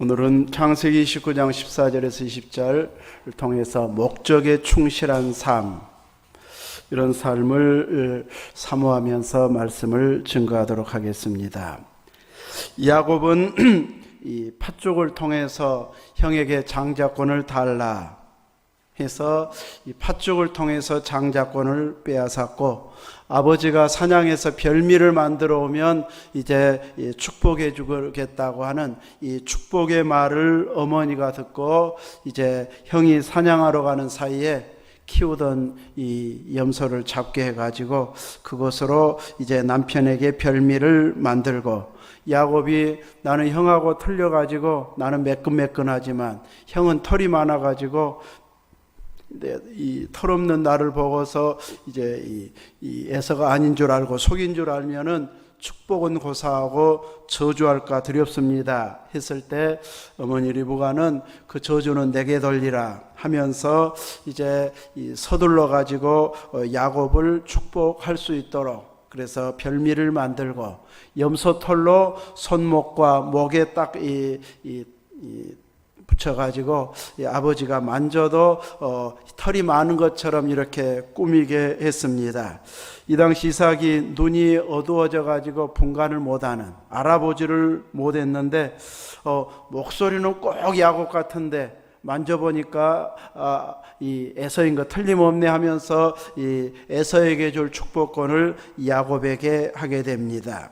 오늘은 창세기 19장 14절에서 20절을 통해서 목적에 충실한 삶 이런 삶을 사모하면서 말씀을 증거하도록 하겠습니다. 야곱은 이 팥족을 통해서 형에게 장자권을 달라 해서 이 팥죽을 통해서 장자권을 빼앗았고 아버지가 사냥해서 별미를 만들어 오면 이제 이 축복해 주겠다고 하는 이 축복의 말을 어머니가 듣고 이제 형이 사냥하러 가는 사이에 키우던 이 염소를 잡게 해가지고 그것으로 이제 남편에게 별미를 만들고 야곱이 나는 형하고 틀려가지고 나는 매끈매끈하지만 형은 털이 많아가지고 이 털없는 나를 보고서 이제 이, 이 에서가 아닌 줄 알고 속인 줄 알면은 축복은 고사하고 저주할까 두렵습니다. 했을 때 어머니 리브가는 그 저주는 내게 돌리라 하면서 이제 이 서둘러 가지고 어, 야곱을 축복할 수 있도록 그래서 별미를 만들고 염소 털로 손목과 목에 딱이 이, 이 붙여가지고 아버지가 만져도 어, 털이 많은 것처럼 이렇게 꾸미게 했습니다. 이 당시 이삭이 눈이 어두워져 가지고 분간을 못하는 알아보지를 못했는데 어, 목소리는 꼭 야곱 같은데 만져보니까 아, 이 에서인 거 틀림없네 하면서 이 에서에게 줄 축복권을 야곱에게 하게 됩니다.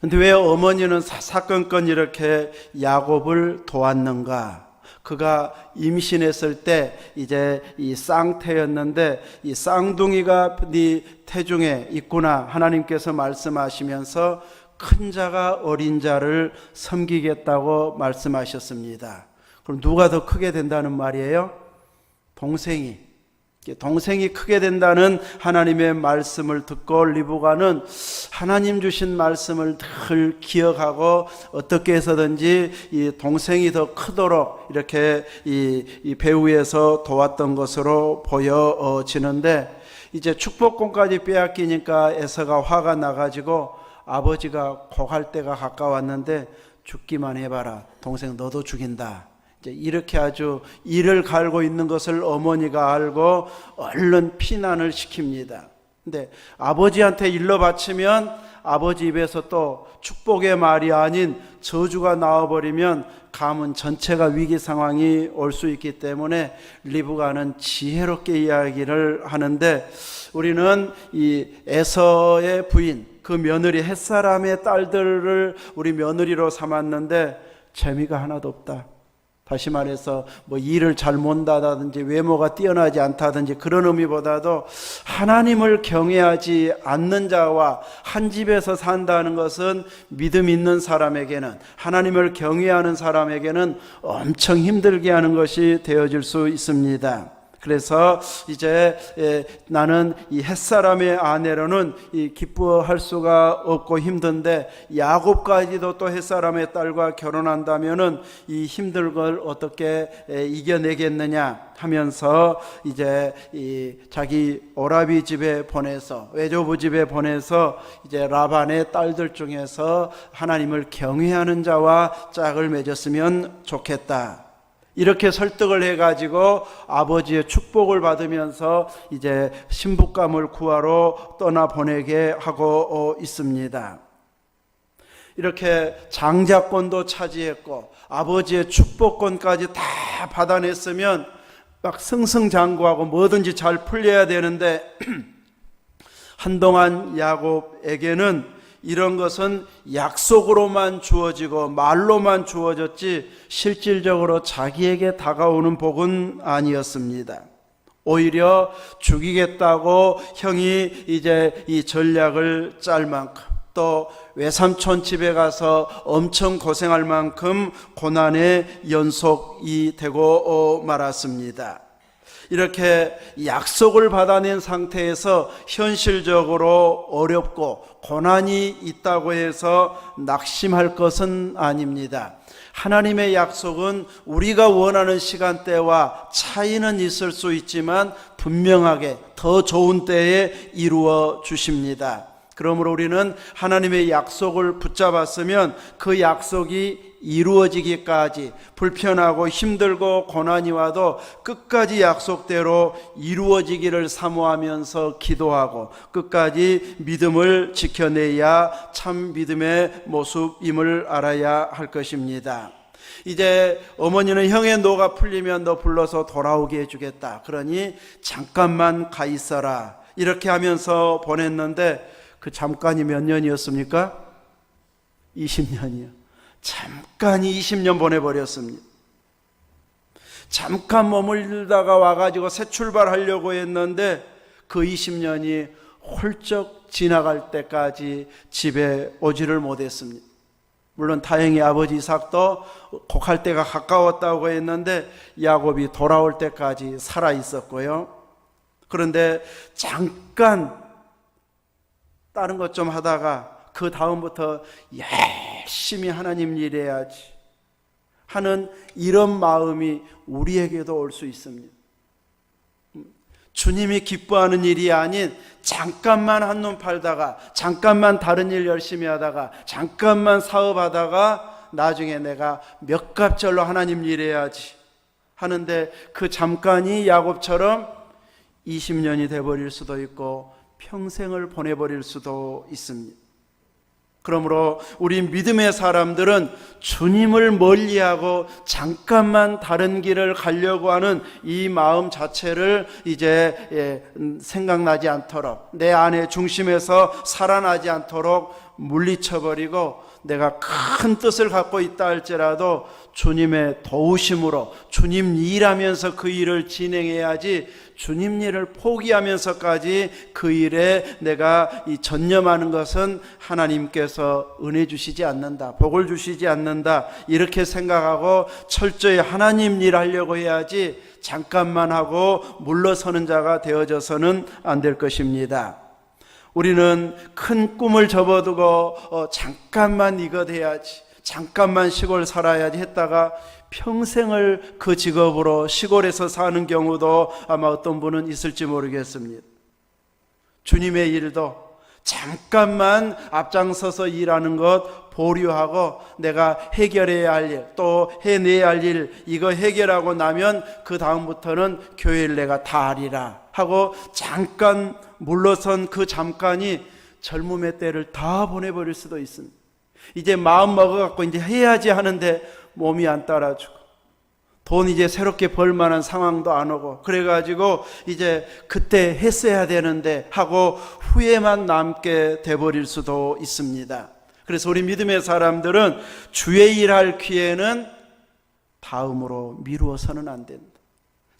근데 왜 어머니는 사사건건 이렇게 야곱을 도왔는가? 그가 임신했을 때 이제 이 쌍태였는데 이 쌍둥이가 네 태중에 있구나 하나님께서 말씀하시면서 큰 자가 어린 자를 섬기겠다고 말씀하셨습니다. 그럼 누가 더 크게 된다는 말이에요? 동생이 동생이 크게 된다는 하나님의 말씀을 듣고 리브가는 하나님 주신 말씀을 늘 기억하고 어떻게 해서든지 이 동생이 더 크도록 이렇게 이, 이 배후에서 도왔던 것으로 보여지는데 이제 축복권까지 빼앗기니까 에서가 화가 나가지고 아버지가 고갈 때가 가까웠는데 죽기만 해봐라. 동생 너도 죽인다 이렇게 아주 이를 갈고 있는 것을 어머니가 알고 얼른 피난을 시킵니다. 근데 아버지한테 일러 바치면 아버지 입에서 또 축복의 말이 아닌 저주가 나와버리면 가문 전체가 위기 상황이 올 수 있기 때문에 리브가는 지혜롭게 이야기를 하는데 우리는 이 에서의 부인 그 며느리 햇사람의 딸들을 우리 며느리로 삼았는데 재미가 하나도 없다. 다시 말해서 뭐 일을 잘 못한다든지 외모가 뛰어나지 않다든지 그런 의미보다도 하나님을 경외하지 않는 자와 한 집에서 산다는 것은 믿음 있는 사람에게는 하나님을 경외하는 사람에게는 엄청 힘들게 하는 것이 되어질 수 있습니다. 그래서 이제 나는 이 햇사람의 아내로는 기뻐할 수가 없고 힘든데 야곱까지도 또 햇사람의 딸과 결혼한다면은 이 힘들 걸 어떻게 이겨내겠느냐 하면서 이제 이 자기 오라비 집에 보내서 외조부 집에 보내서 이제 라반의 딸들 중에서 하나님을 경외하는 자와 짝을 맺었으면 좋겠다. 이렇게 설득을 해가지고 아버지의 축복을 받으면서 이제 신부감을 구하러 떠나 보내게 하고 있습니다. 이렇게 장자권도 차지했고 아버지의 축복권까지 다 받아냈으면 막 승승장구하고 뭐든지 잘 풀려야 되는데 한동안 야곱에게는 이런 것은 약속으로만 주어지고 말로만 주어졌지 실질적으로 자기에게 다가오는 복은 아니었습니다. 오히려 죽이겠다고 형이 이제 이 전략을 짤 만큼 또 외삼촌 집에 가서 엄청 고생할 만큼 고난의 연속이 되고 말았습니다. 이렇게 약속을 받아낸 상태에서 현실적으로 어렵고 고난이 있다고 해서 낙심할 것은 아닙니다. 하나님의 약속은 우리가 원하는 시간대와 차이는 있을 수 있지만 분명하게 더 좋은 때에 이루어 주십니다. 그러므로 우리는 하나님의 약속을 붙잡았으면 그 약속이 이루어지기까지 불편하고 힘들고 고난이 와도 끝까지 약속대로 이루어지기를 사모하면서 기도하고 끝까지 믿음을 지켜내야 참 믿음의 모습임을 알아야 할 것입니다. 이제 어머니는 형의 노가 풀리면 너 불러서 돌아오게 해주겠다. 그러니 잠깐만 가 있어라. 이렇게 하면서 보냈는데 그 잠깐이 몇 년이었습니까? 20년이요. 잠깐이 20년 보내버렸습니다. 잠깐 머물다가 와가지고 새 출발하려고 했는데 그 20년이 훌쩍 지나갈 때까지 집에 오지를 못했습니다. 물론 다행히 아버지 이삭도 곡할 때가 가까웠다고 했는데 야곱이 돌아올 때까지 살아 있었고요. 그런데 잠깐 다른 것 좀 하다가 그 다음부터 열심히 하나님 일 해야지 하는 이런 마음이 우리에게도 올 수 있습니다. 주님이 기뻐하는 일이 아닌 잠깐만 한눈 팔다가 잠깐만 다른 일 열심히 하다가 잠깐만 사업하다가 나중에 내가 몇 갑절로 하나님 일해야지 하는데 그 잠깐이 야곱처럼 20년이 돼 버릴 수도 있고 평생을 보내 버릴 수도 있습니다. 그러므로 우리 믿음의 사람들은 주님을 멀리하고 잠깐만 다른 길을 가려고 하는 이 마음 자체를 이제 예, 음, 생각나지 않도록 내 안의 중심에서 살아나지 않도록 물리쳐버리고 내가 큰 뜻을 갖고 있다 할지라도 주님의 도우심으로 주님 일하면서 그 일을 진행해야지 주님 일을 포기하면서까지 그 일에 내가 이 전념하는 것은 하나님께서 은혜 주시지 않는다. 복을 주시지 않는다. 이렇게 생각하고 철저히 하나님 일 하려고 해야지 잠깐만 하고 물러서는 자가 되어져서는 안 될 것입니다. 우리는 큰 꿈을 접어두고 어, 잠깐만 이것 해야지, 잠깐만 시골 살아야지 했다가 평생을 그 직업으로 시골에서 사는 경우도 아마 어떤 분은 있을지 모르겠습니다. 주님의 일도 잠깐만 앞장서서 일하는 것 보류하고 내가 해결해야 할 일, 또 해내야 할 일, 이거 해결하고 나면 그 다음부터는 교회를 내가 다 하리라 하고 잠깐 물러선 그 잠깐이 젊음의 때를 다 보내버릴 수도 있습니다. 이제 마음 먹어갖고 이제 해야지 하는데 몸이 안 따라주고 돈 이제 새롭게 벌 만한 상황도 안 오고 그래가지고 이제 그때 했어야 되는데 하고 후회만 남게 돼버릴 수도 있습니다. 그래서 우리 믿음의 사람들은 주의 일할 기회는 다음으로 미루어서는 안 된다.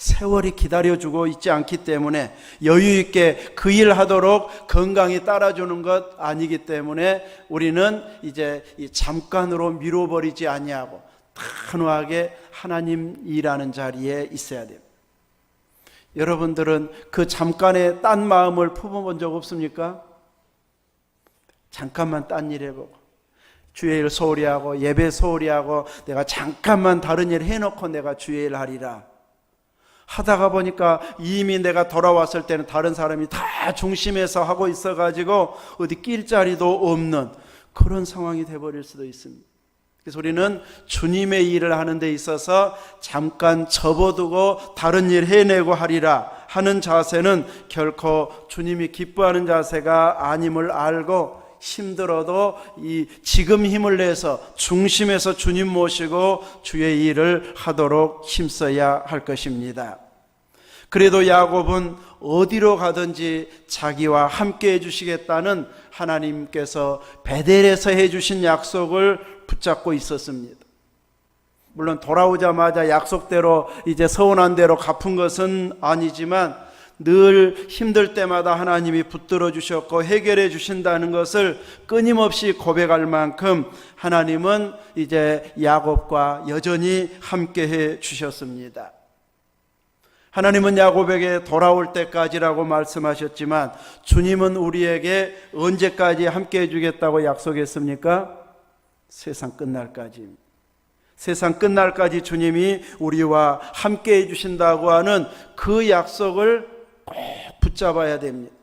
세월이 기다려주고 있지 않기 때문에 여유 있게 그 일 하도록 건강이 따라주는 것 아니기 때문에 우리는 이제 이 잠깐으로 미뤄버리지 아니하고 단호하게 하나님 일하는 자리에 있어야 돼요. 여러분들은 그 잠깐의 딴 마음을 품어본 적 없습니까? 잠깐만 딴 일 해보고 주의 일 소홀히 하고 예배 소홀히 하고 내가 잠깐만 다른 일 해놓고 내가 주의 일 하리라 하다가 보니까 이미 내가 돌아왔을 때는 다른 사람이 다 중심에서 하고 있어가지고 어디 낄 자리도 없는 그런 상황이 돼버릴 수도 있습니다. 그래서 우리는 주님의 일을 하는 데 있어서 잠깐 접어두고 다른 일 해내고 하리라 하는 자세는 결코 주님이 기뻐하는 자세가 아님을 알고 힘들어도 이 지금 힘을 내서 중심에서 주님 모시고 주의 일을 하도록 힘써야 할 것입니다. 그래도 야곱은 어디로 가든지 자기와 함께 해주시겠다는 하나님께서 베델에서 해주신 약속을 붙잡고 있었습니다. 물론 돌아오자마자 약속대로 이제 서운한 대로 갚은 것은 아니지만 늘 힘들 때마다 하나님이 붙들어 주셨고 해결해 주신다는 것을 끊임없이 고백할 만큼 하나님은 이제 야곱과 여전히 함께 해 주셨습니다. 하나님은 야곱에게 돌아올 때까지라고 말씀하셨지만 주님은 우리에게 언제까지 함께 해주겠다고 약속했습니까? 세상 끝날까지. 세상 끝날까지 주님이 우리와 함께 해주신다고 하는 그 약속을 꼭 붙잡아야 됩니다.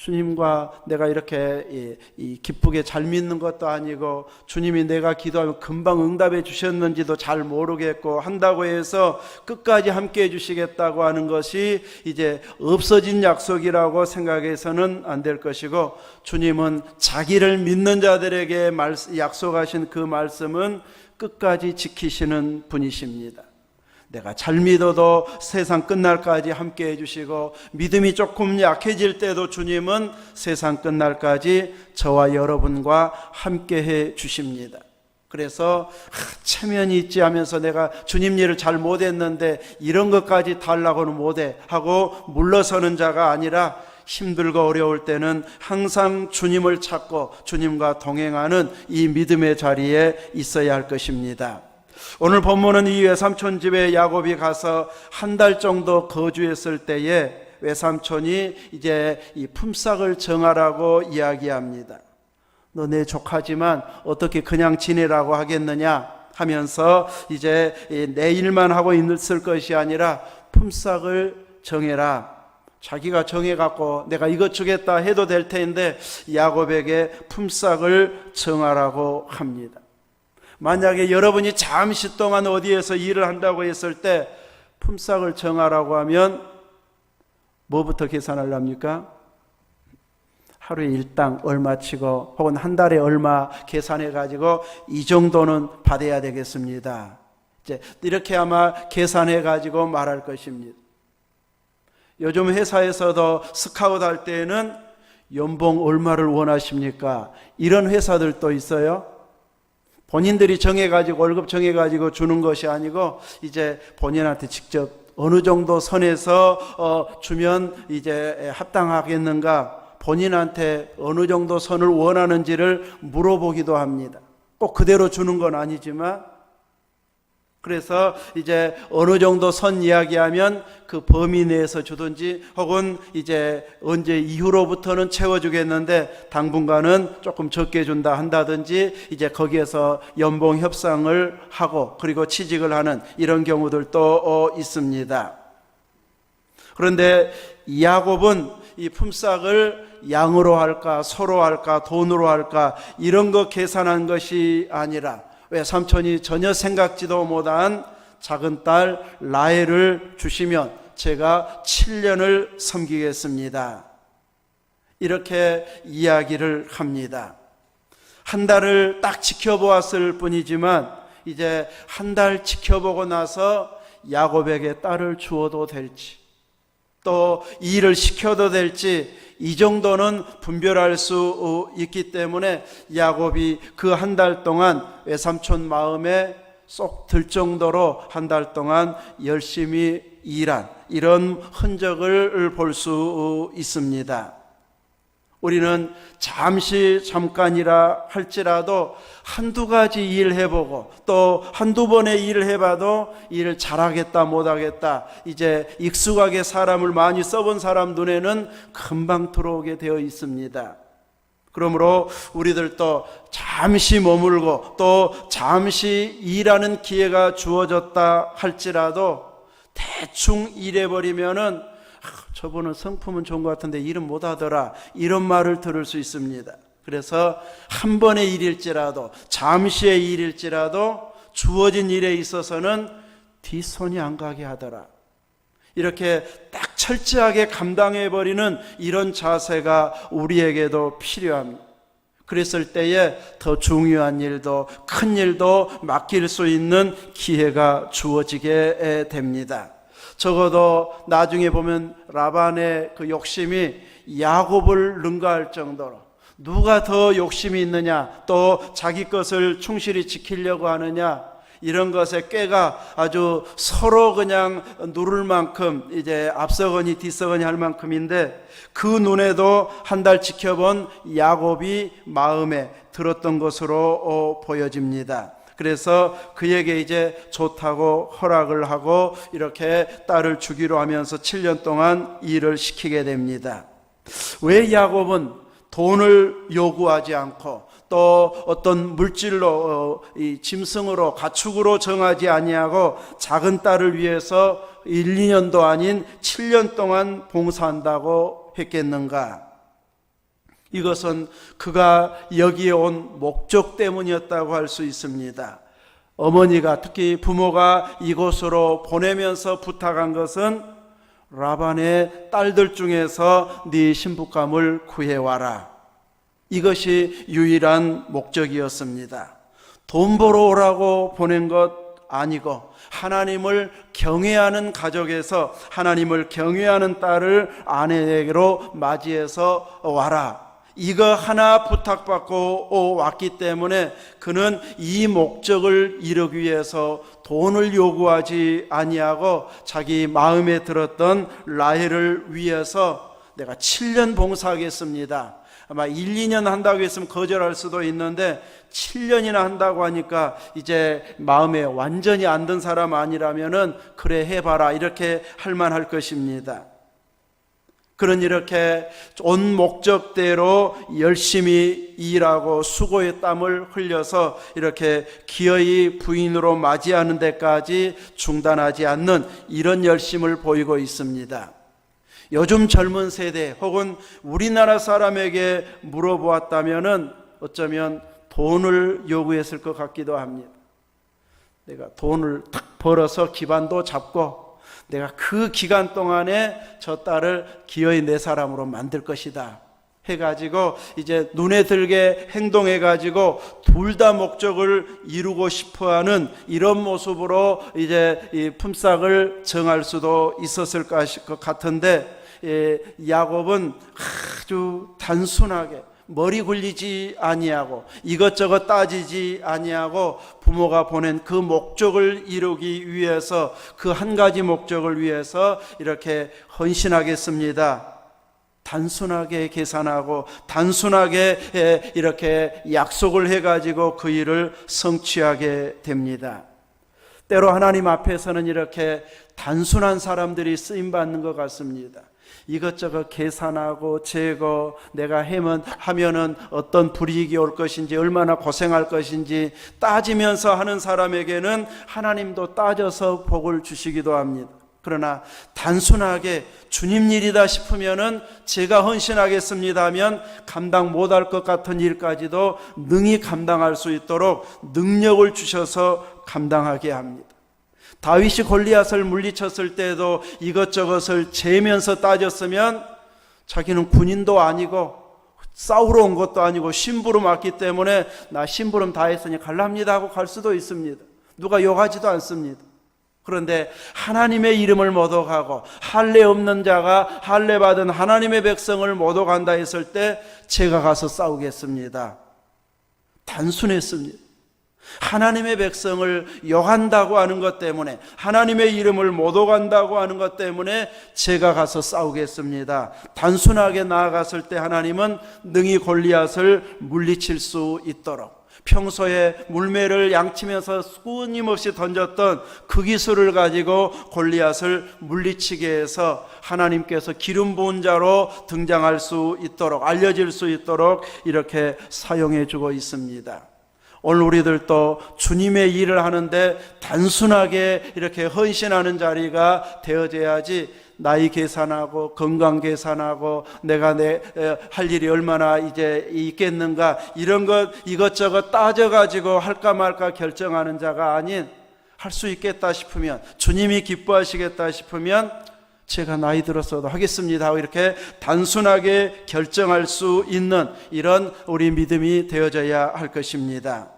주님과 내가 이렇게 기쁘게 잘 믿는 것도 아니고 주님이 내가 기도하면 금방 응답해 주셨는지도 잘 모르겠고 한다고 해서 끝까지 함께 해 주시겠다고 하는 것이 이제 없어진 약속이라고 생각해서는 안 될 것이고 주님은 자기를 믿는 자들에게 말, 약속하신 그 말씀은 끝까지 지키시는 분이십니다. 내가 잘 믿어도 세상 끝날까지 함께 해주시고 믿음이 조금 약해질 때도 주님은 세상 끝날까지 저와 여러분과 함께 해 주십니다. 그래서 아, 체면이 있지 하면서 내가 주님 일을 잘 못했는데 이런 것까지 달라고는 못해 하고 물러서는 자가 아니라 힘들고 어려울 때는 항상 주님을 찾고 주님과 동행하는 이 믿음의 자리에 있어야 할 것입니다. 오늘 본문은 이 외삼촌 집에 야곱이 가서 한 달 정도 거주했을 때에 외삼촌이 이제 이 품삯을 정하라고 이야기합니다. 너 내 조카지만 어떻게 그냥 지내라고 하겠느냐 하면서 이제 내 일만 하고 있을 것이 아니라 품삯을 정해라. 자기가 정해갖고 내가 이것 주겠다 해도 될 텐데 야곱에게 품삯을 정하라고 합니다. 만약에 여러분이 잠시 동안 어디에서 일을 한다고 했을 때 품삯을 정하라고 하면 뭐부터 계산하렵니까? 하루에 일당 얼마 치고 혹은 한 달에 얼마 계산해 가지고 이 정도는 받아야 되겠습니다. 이제 이렇게 아마 계산해 가지고 말할 것입니다. 요즘 회사에서도 스카웃 할 때에는 연봉 얼마를 원하십니까? 이런 회사들도 있어요. 본인들이 정해가지고 월급 정해가지고 주는 것이 아니고 이제 본인한테 직접 어느 정도 선에서 어, 주면 이제 합당하겠는가 본인한테 어느 정도 선을 원하는지를 물어보기도 합니다. 꼭 그대로 주는 건 아니지만 그래서 이제 어느 정도 선 이야기하면 그 범위 내에서 주든지 혹은 이제 언제 이후로부터는 채워주겠는데 당분간은 조금 적게 준다 한다든지 이제 거기에서 연봉 협상을 하고 그리고 취직을 하는 이런 경우들도 어, 있습니다. 그런데 야곱은 이 품삯을 양으로 할까 서로 할까 돈으로 할까 이런 거 계산한 것이 아니라 왜 삼촌이 전혀 생각지도 못한 작은 딸 라헬을 주시면 제가 7년을 섬기겠습니다. 이렇게 이야기를 합니다. 한 달을 딱 지켜보았을 뿐이지만 이제 한 달 지켜보고 나서 야곱에게 딸을 주어도 될지 또 일을 시켜도 될지 이 정도는 분별할 수 있기 때문에 야곱이 그 한 달 동안 외삼촌 마음에 쏙 들 정도로 한 달 동안 열심히 일한 이런 흔적을 볼 수 있습니다. 우리는 잠시 잠깐이라 할지라도 한두 가지 일 해보고 또 한두 번의 일을 해봐도 일을 잘하겠다 못하겠다 이제 익숙하게 사람을 많이 써본 사람 눈에는 금방 들어오게 되어 있습니다. 그러므로 우리들도 잠시 머물고 또 잠시 일하는 기회가 주어졌다 할지라도 대충 일해버리면은 저분은 성품은 좋은 것 같은데 일은 못하더라 이런 말을 들을 수 있습니다. 그래서 한 번의 일일지라도 잠시의 일일지라도 주어진 일에 있어서는 뒷손이 안 가게 하더라. 이렇게 딱 철저하게 감당해 버리는 이런 자세가 우리에게도 필요합니다. 그랬을 때에 더 중요한 일도 큰 일도 맡길 수 있는 기회가 주어지게 됩니다. 적어도 나중에 보면 라반의 그 욕심이 야곱을 능가할 정도로 누가 더 욕심이 있느냐 또 자기 것을 충실히 지키려고 하느냐 이런 것에 꾀가 아주 서로 그냥 누를 만큼 이제 앞서거니 뒤서거니 할 만큼인데 그 눈에도 한 달 지켜본 야곱이 마음에 들었던 것으로 어, 보여집니다. 그래서 그에게 이제 좋다고 허락을 하고 이렇게 딸을 주기로 하면서 7년 동안 일을 시키게 됩니다. 왜 야곱은 돈을 요구하지 않고 또 어떤 물질로 어, 이 짐승으로 가축으로 정하지 아니하고 작은 딸을 위해서 1, 2년도 아닌 7년 동안 봉사한다고 했겠는가? 이것은 그가 여기에 온 목적 때문이었다고 할 수 있습니다. 어머니가 특히 부모가 이곳으로 보내면서 부탁한 것은 라반의 딸들 중에서 네 신부감을 구해와라. 이것이 유일한 목적이었습니다. 돈 벌어 오라고 보낸 것 아니고 하나님을 경외하는 가족에서 하나님을 경외하는 딸을 아내에게로 맞이해서 와라. 이거 하나 부탁받고 왔기 때문에 그는 이 목적을 이루기 위해서 돈을 요구하지 아니하고 자기 마음에 들었던 라헬을 위해서 내가 7년 봉사하겠습니다. 아마 1, 2년 한다고 했으면 거절할 수도 있는데 7년이나 한다고 하니까 이제 마음에 완전히 안 든 사람 아니라면은 그래 해봐라 이렇게 할 만할 것입니다. 그런 이렇게 온 목적대로 열심히 일하고 수고의 땀을 흘려서 이렇게 기어이 부인으로 맞이하는 데까지 중단하지 않는 이런 열심을 보이고 있습니다. 요즘 젊은 세대 혹은 우리나라 사람에게 물어보았다면은 어쩌면 돈을 요구했을 것 같기도 합니다. 내가 돈을 탁 벌어서 기반도 잡고 내가 그 기간 동안에 저 딸을 기어이 내 사람으로 만들 것이다. 해가지고 이제 눈에 들게 행동해가지고 둘 다 목적을 이루고 싶어하는 이런 모습으로 이제 이 품삯을 정할 수도 있었을 것 같은데 예, 야곱은 아주 단순하게 머리 굴리지 아니하고 이것저것 따지지 아니하고 부모가 보낸 그 목적을 이루기 위해서 그 한 가지 목적을 위해서 이렇게 헌신하겠습니다. 단순하게 계산하고 단순하게 이렇게 약속을 해가지고 그 일을 성취하게 됩니다. 때로 하나님 앞에서는 이렇게 단순한 사람들이 쓰임 받는 것 같습니다. 이것저것 계산하고 재고 내가 해면 하면은 어떤 불이익이 올 것인지 얼마나 고생할 것인지 따지면서 하는 사람에게는 하나님도 따져서 복을 주시기도 합니다. 그러나 단순하게 주님 일이다 싶으면은 제가 헌신하겠습니다 하면 감당 못할 것 같은 일까지도 능히 감당할 수 있도록 능력을 주셔서 감당하게 합니다. 다윗이 골리앗을 물리쳤을 때도 이것저것을 재면서 따졌으면 자기는 군인도 아니고 싸우러 온 것도 아니고 심부름 왔기 때문에 나 심부름 다 했으니 갈랍니다 하고 갈 수도 있습니다. 누가 욕하지도 않습니다. 그런데 하나님의 이름을 모독하고 할례 없는 자가 할례 받은 하나님의 백성을 모독한다 했을 때 제가 가서 싸우겠습니다. 단순했습니다. 하나님의 백성을 욕한다고 하는 것 때문에 하나님의 이름을 모독한다고 하는 것 때문에 제가 가서 싸우겠습니다. 단순하게 나아갔을 때 하나님은 능히 골리앗을 물리칠 수 있도록 평소에 물매를 양치면서 끊임없이 던졌던 그 기술을 가지고 골리앗을 물리치게 해서 하나님께서 기름 부은 자로 등장할 수 있도록 알려질 수 있도록 이렇게 사용해 주고 있습니다. 오늘 우리들도 주님의 일을 하는데 단순하게 이렇게 헌신하는 자리가 되어져야지 나이 계산하고 건강 계산하고 내가 내 할 일이 얼마나 이제 있겠는가 이런 것 이것저것 따져 가지고 할까 말까 결정하는 자가 아닌 할 수 있겠다 싶으면 주님이 기뻐하시겠다 싶으면 제가 나이 들었어도 하겠습니다 이렇게 단순하게 결정할 수 있는 이런 우리 믿음이 되어져야 할 것입니다.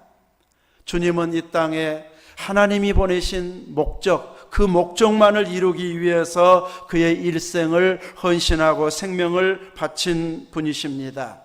주님은 이 땅에 하나님이 보내신 목적, 그 목적만을 이루기 위해서 그의 일생을 헌신하고 생명을 바친 분이십니다.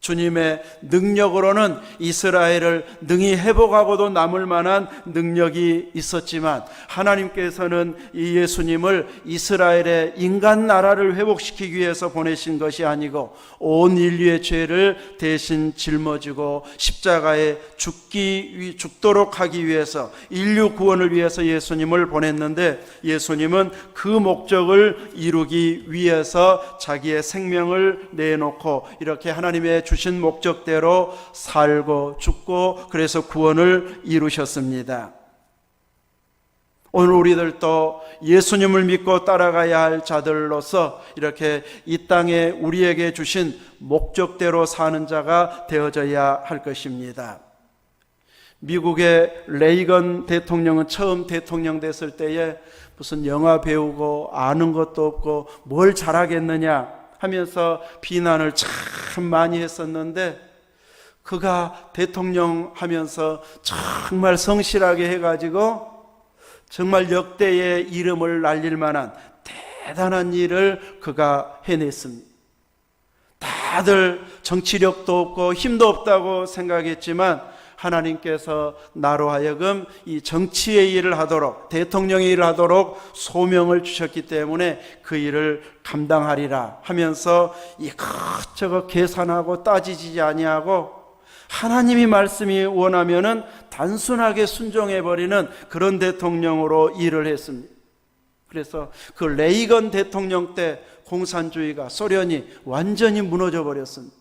주님의 능력으로는 이스라엘을 능히 회복하고도 남을 만한 능력이 있었지만 하나님께서는 이 예수님을 이스라엘의 인간 나라를 회복시키기 위해서 보내신 것이 아니고 온 인류의 죄를 대신 짊어지고 십자가에 죽기 죽도록 하기 위해서 인류 구원을 위해서 예수님을 보냈는데 예수님은 그 목적을 이루기 위해서 자기의 생명을 내놓고 이렇게 하나님의 주신 목적대로 살고 죽고 그래서 구원을 이루셨습니다. 오늘 우리들도 예수님을 믿고 따라가야 할 자들로서 이렇게 이 땅에 우리에게 주신 목적대로 사는 자가 되어져야 할 것입니다. 미국의 레이건 대통령은 처음 대통령 됐을 때에 무슨 영화 배우고 아는 것도 없고 뭘 잘하겠느냐 하면서 비난을 참 많이 했었는데 그가 대통령 하면서 정말 성실하게 해가지고 정말 역대의 이름을 날릴 만한 대단한 일을 그가 해냈습니다. 다들 정치력도 없고 힘도 없다고 생각했지만 하나님께서 나로 하여금 이 정치의 일을 하도록 대통령의 일을 하도록 소명을 주셨기 때문에 그 일을 감당하리라 하면서 이것저것 계산하고 따지지 아니하고 하나님이 말씀이 원하면은 단순하게 순종해 버리는 그런 대통령으로 일을 했습니다. 그래서 그 레이건 대통령 때 공산주의가 소련이 완전히 무너져 버렸습니다.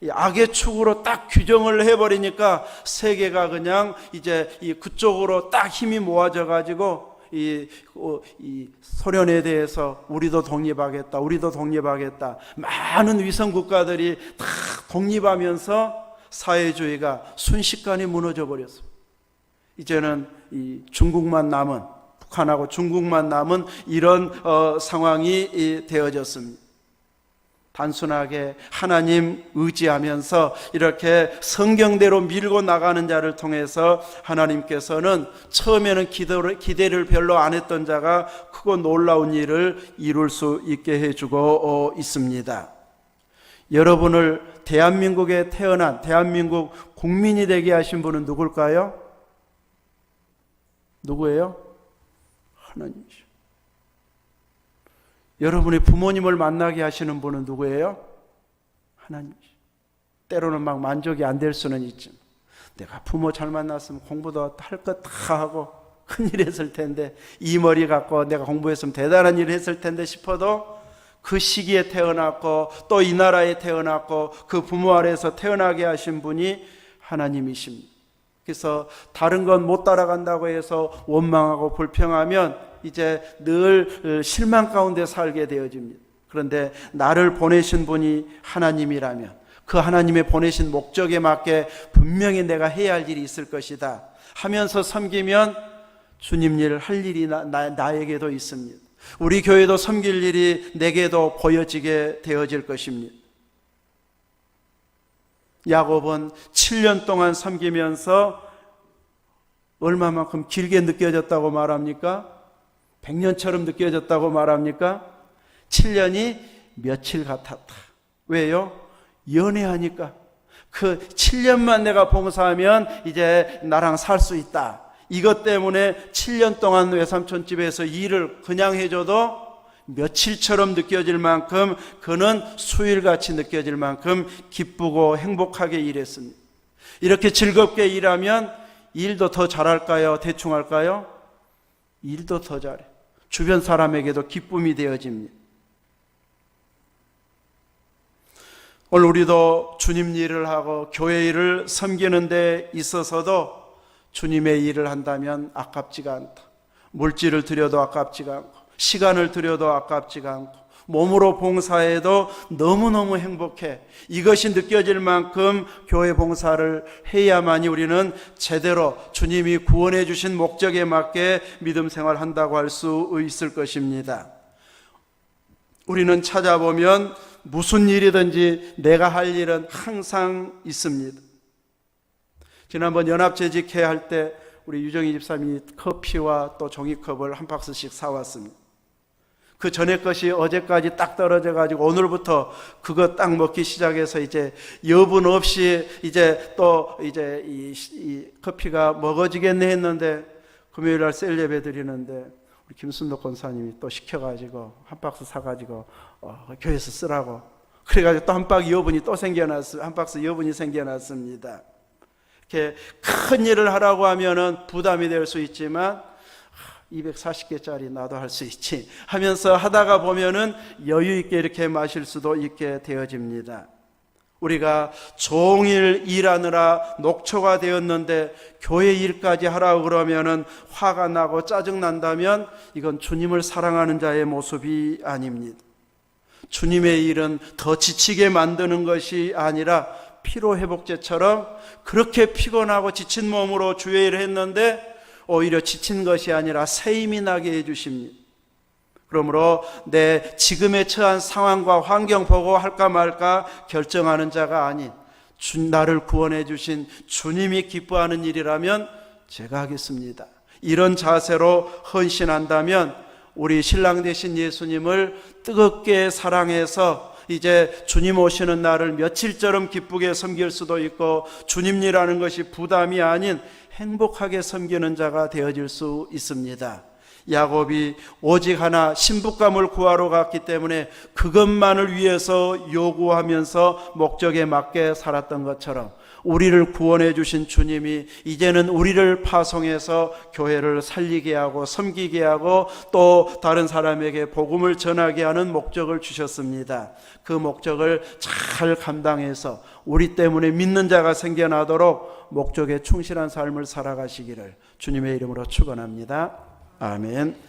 이 악의 축으로 딱 규정을 해버리니까 세계가 그냥 이제 이 그쪽으로 딱 힘이 모아져 가지고 이, 어, 이 소련에 대해서 우리도 독립하겠다, 우리도 독립하겠다. 많은 위성 국가들이 다 독립하면서 사회주의가 순식간에 무너져 버렸습니다. 이제는 이 중국만 남은 북한하고 중국만 남은 이런 어, 상황이 이, 되어졌습니다. 단순하게 하나님 의지하면서 이렇게 성경대로 밀고 나가는 자를 통해서 하나님께서는 처음에는 기도를, 기대를 별로 안 했던 자가 크고 놀라운 일을 이룰 수 있게 해주고 어, 있습니다. 여러분을 대한민국에 태어난 대한민국 국민이 되게 하신 분은 누굴까요? 누구예요? 하나님이죠. 여러분의 부모님을 만나게 하시는 분은 누구예요? 하나님이죠. 때로는 막 만족이 안 될 수는 있지만 내가 부모 잘 만났으면 공부도 할 것 다 하고 큰일 했을 텐데 이 머리 갖고 내가 공부했으면 대단한 일을 했을 텐데 싶어도 그 시기에 태어났고 또 이 나라에 태어났고 그 부모 아래에서 태어나게 하신 분이 하나님이십니다. 그래서 다른 건 못 따라간다고 해서 원망하고 불평하면 이제 늘 실망 가운데 살게 되어집니다. 그런데 나를 보내신 분이 하나님이라면 그 하나님의 보내신 목적에 맞게 분명히 내가 해야 할 일이 있을 것이다 하면서 섬기면 주님 일 할 일이 나, 나, 나에게도 있습니다. 우리 교회도 섬길 일이 내게도 보여지게 되어질 것입니다. 야곱은 7년 동안 섬기면서 얼마만큼 길게 느껴졌다고 말합니까? 100년처럼 느껴졌다고 말합니까? 7년이 며칠 같았다. 왜요? 연애하니까. 그 7년만 내가 봉사하면 이제 나랑 살 수 있다. 이것 때문에 7년 동안 외삼촌 집에서 일을 그냥 해줘도 며칠처럼 느껴질 만큼 그는 수일같이 느껴질 만큼 기쁘고 행복하게 일했습니다. 이렇게 즐겁게 일하면 일도 더 잘할까요? 대충 할까요? 일도 더 잘해. 주변 사람에게도 기쁨이 되어집니다. 오늘 우리도 주님 일을 하고 교회 일을 섬기는 데 있어서도 주님의 일을 한다면 아깝지가 않다. 물질을 들여도 아깝지가 않고 시간을 들여도 아깝지가 않고 몸으로 봉사해도 너무너무 행복해. 이것이 느껴질 만큼 교회 봉사를 해야만이 우리는 제대로 주님이 구원해 주신 목적에 맞게 믿음 생활 한다고 할 수 있을 것입니다. 우리는 찾아보면 무슨 일이든지 내가 할 일은 항상 있습니다. 지난번 연합재직회 할 때 우리 유정희 집사님이 커피와 또 종이컵을 한 박스씩 사왔습니다. 그 전에 것이 어제까지 딱 떨어져 가지고 오늘부터 그거 딱 먹기 시작해서 이제 여분 없이 이제 또 이제 이, 이 커피가 먹어지겠네 했는데 금요일 날 셀 예배 드리는데 우리 김순덕 권사님이 또 시켜 가지고 한 박스 사 가지고 어, 교회에서 쓰라고 그래 가지고 또 한 박스 여분이 또 생겨났 한 박스 여분이 생겨났습니다. 이렇게 큰 일을 하라고 하면은 부담이 될 수 있지만 240개짜리 나도 할 수 있지 하면서 하다가 보면은 여유 있게 이렇게 마실 수도 있게 되어집니다. 우리가 종일 일하느라 녹초가 되었는데 교회 일까지 하라고 그러면은 화가 나고 짜증 난다면 이건 주님을 사랑하는 자의 모습이 아닙니다. 주님의 일은 더 지치게 만드는 것이 아니라 피로 회복제처럼 그렇게 피곤하고 지친 몸으로 주의 일을 했는데 오히려 지친 것이 아니라 새 힘이 나게 해 주십니다. 그러므로 내 지금에 처한 상황과 환경 보고 할까 말까 결정하는 자가 아닌 주, 나를 구원해 주신 주님이 기뻐하는 일이라면 제가 하겠습니다. 이런 자세로 헌신한다면 우리 신랑 되신 예수님을 뜨겁게 사랑해서 이제 주님 오시는 날을 며칠처럼 기쁘게 섬길 수도 있고 주님이라는 것이 부담이 아닌 행복하게 섬기는 자가 되어질 수 있습니다. 야곱이 오직 하나 신부감을 구하러 갔기 때문에 그것만을 위해서 요구하면서 목적에 맞게 살았던 것처럼 우리를 구원해 주신 주님이 이제는 우리를 파송해서 교회를 살리게 하고 섬기게 하고 또 다른 사람에게 복음을 전하게 하는 목적을 주셨습니다. 그 목적을 잘 감당해서 우리 때문에 믿는 자가 생겨나도록 목적에 충실한 삶을 살아가시기를 주님의 이름으로 축원합니다. 아멘.